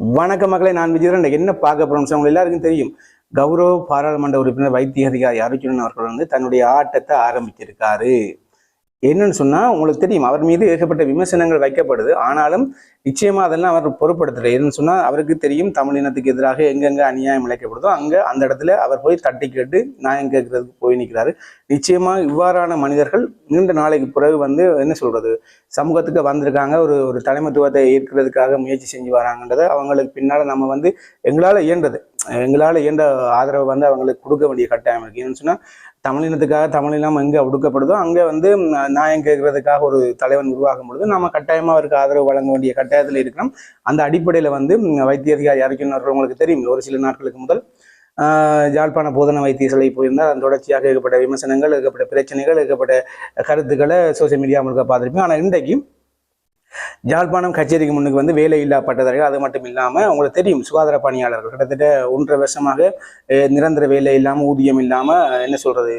வணக்க மக்களை நான் விஜயன் என்ன பார்க்க போறோம் உங்க எல்லாருக்கும் தெரியும். கௌரவ பாராளுமன்ற உறுப்பினர் வைத்திய அதிகாரி அர்ஜுனன் அவர்கள் வந்து தன்னுடைய ஆட்டத்தை ஆரம்பிச்சிருக்காரு. என்னன்னு சொன்னால் உங்களுக்கு தெரியும் அவர் மீது ஏகப்பட்ட விமர்சனங்கள் வைக்கப்படுது. ஆனாலும் நிச்சயமாக அதெல்லாம் அவர் பொருட்படுத்தல. என்னன்னு சொன்னால் அவருக்கு தெரியும் தமிழ் இனத்துக்கு எதிராக எங்கெங்கே அநியாயம் இழைக்கப்படுதோ அங்கே அந்த இடத்துல அவர் போய் தட்டி கேட்டு நியாயம் கேட்கறதுக்கு போய் நிற்கிறாரு நிச்சயமாக இவ்வாறான மனிதர்கள் நீண்ட நாளைக்கு பிறகு வந்து என்ன சொல்கிறது சமூகத்துக்கு வந்திருக்காங்க. ஒரு ஒரு தலைமைத்துவத்தை ஏற்கிறதுக்காக முயற்சி செஞ்சு வராங்கன்றதை அவங்களுக்கு பின்னால் நம்ம வந்து எங்களால் இயன்றது. எங்களால் இயன்ற ஆதரவு வந்து அவங்களுக்கு கொடுக்க வேண்டிய கட்டாயம் இருக்கு. ஏன்னு சொன்னா தமிழினத்துக்காக தமிழினம் எங்கே ஒடுக்கப்படுதோ அங்கே வந்து நியாயம் கேட்கறதுக்காக ஒரு தலைவன் உருவாகும் பொழுது நம்ம கட்டாயமாக அவருக்கு ஆதரவு வழங்க வேண்டிய கட்டாயத்தில் இருக்கிறோம். அந்த அடிப்படையில் வந்து வைத்திய அதிகாரி அறிக்கையினர்கள் உங்களுக்கு தெரியும். ஒரு சில நாட்களுக்கு முதல் யாழ்ப்பாண போதன வைத்தியசாலை போயிருந்தால் அதன் தொடர்ச்சியாக இருக்கப்பட்ட விமர்சனங்கள் இருக்கப்பட்ட பிரச்சனைகள் இருக்கப்பட்ட கருத்துக்களை சோசியல் மீடியா முழுக்க பார்த்துருப்பேன் ஆனால் இன்றைக்கு ஜாழ்ப்பாணம் கச்சேரிக்கு முன்னுக்கு வந்து வேலை பட்டதாரிகள் அது மட்டும் இல்லாமல் உங்களுக்கு தெரியும் சுகாதார பணியாளர்கள். கிட்டத்தட்ட ஒன்றரை வருஷமாக நிரந்தர வேலை இல்லாமல் ஊதியம் இல்லாமல் என்ன சொல்கிறது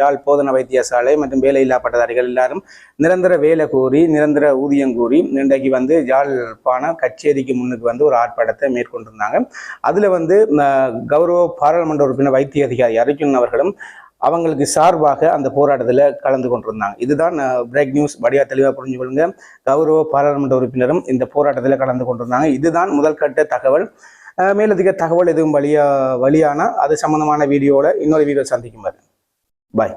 ஜாழ் யாழ் போதன வைத்தியசாலை மற்றும் வேலை பட்டதாரிகள் எல்லாரும் நிரந்தர வேலை கோரி நிரந்தர ஊதியம் கோரி இன்றைக்கு வந்து ஜாழ்ப்பாணம் கச்சேரிக்கு முன்னுக்கு வந்து ஒரு ஆர்ப்பாட்டத்தை மேற்கொண்டிருந்தாங்க. அதில் வந்து கௌரவ பாராளுமன்ற உறுப்பினர் வைத்திய அதிகாரி அர்ஜுன் அவர்களும் அவங்களுக்கு சார்பாக அந்த போராட்டத்தில் கலந்து கொண்டிருந்தாங்க. இதுதான் பிரேக் நியூஸ் வடிவா தெளிவாக புரிஞ்சு கொள்ளுங்க. கௌரவ பாராளுமன்ற உறுப்பினரும் இந்த போராட்டத்தில் கலந்து கொண்டிருந்தாங்க. இதுதான் முதல்கட்ட தகவல். மேலதிக தகவல் எதுவும் வழியா வழியானால் அது சம்மந்தமான வீடியோவில் இன்னொரு வீடியோ சந்திக்கும் பாய்